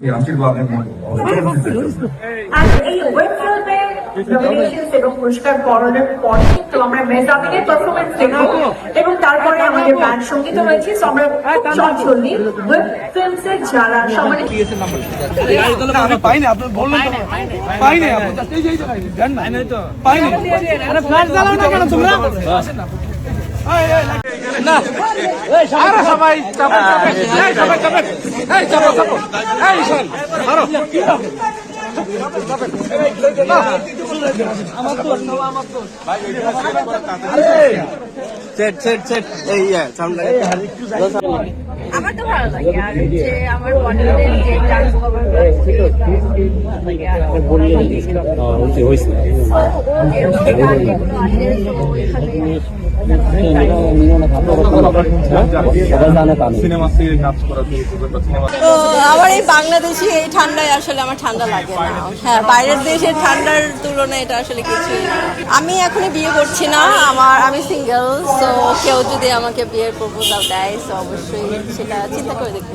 এই আশীর্বাদের মতো। আর এই ওয়েব ফিল্মে নমিনেশনস এবং পুরস্কার বরণের পর কিন্তু আমরা মেজাবিনের পারফরমেন্স দেখব এবং তারপরে আমাদের ব্যান্ড সংগীত রয়েছে আমরা খুব চঞ্চলি ওয়েব ফিল্মস এর যারা সম্মানিত না, আমি পাইনি আপনি বললেন পাইনি আপনি এই যে এই যে পাইনি দেন না। পাইনি। আরে ফ্ল্যাশ জ্বালাও না কেন তোমরা? না। আরে সবাই চাপো চাপো এই সবাই এই চাপো চাপো। এই শোন মারো সেট সেট সেট এই আমার তো ভালো লাগে আর যে আমার বলিউডের যে ডান্স কভার করা তো আমার এই বাংলাদেশি এই ঠান্ডায় আসলে আমার ঠান্ডা লাগে না। হ্যাঁ বাইরের দেশের ঠান্ডার তুলনায় এটা আসলে কিছু আমি এখনই বিয়ে করছি না, আমার, আমি সিঙ্গেল সো কেউ যদি আমাকে বিয়ের প্রপোজাল দেয় তো অবশ্যই সেটা চিন্তা করে দেখব।